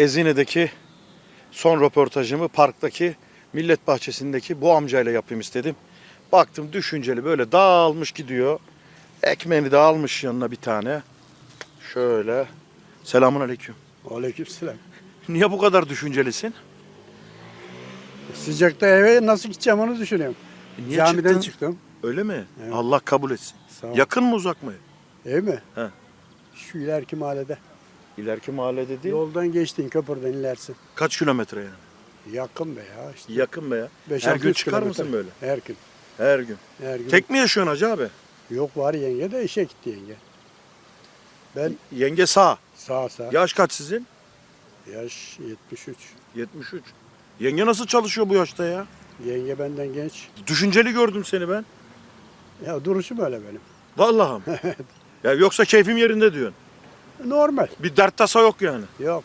Ezine'deki son röportajımı parktaki millet bahçesindeki bu amcayla yapayım istedim. Baktım düşünceli böyle dağılmış gidiyor. Ekmeğini de almış yanına bir tane. Şöyle. Selamun aleyküm. Aleykümselam. Niye bu kadar düşüncelisin? Sıcakta eve nasıl gideceğim onu düşünüyorum. E Niye Camiden çıktın? çıktım. Öyle mi? Evet. Allah kabul etsin. Yakın mı uzak mı? Ev mi? He. Şu ileriki mahallede. İleriki mahallede değil. Yoldan geçtin köprüden ilersin. Kaç kilometre yani? Yakın be ya işte. Yakın be ya. Beş, Her altı gün yüz çıkar kilometre. mısın böyle? Her gün. Her gün. Her gün. Tek mi yaşıyorsun hacı abi? Yok var yenge de işe gitti yenge. Ben Yenge sağ. sağ sağ. Yaş kaç sizin? Yaş 73. 73. Yenge nasıl çalışıyor bu yaşta ya? Yenge benden genç. Düşünceli gördüm seni ben. Ya duruşum öyle benim. Vallahi. mi? ya yoksa keyfim yerinde diyorsun. Normal. Bir dert tasa yok yani. Yok.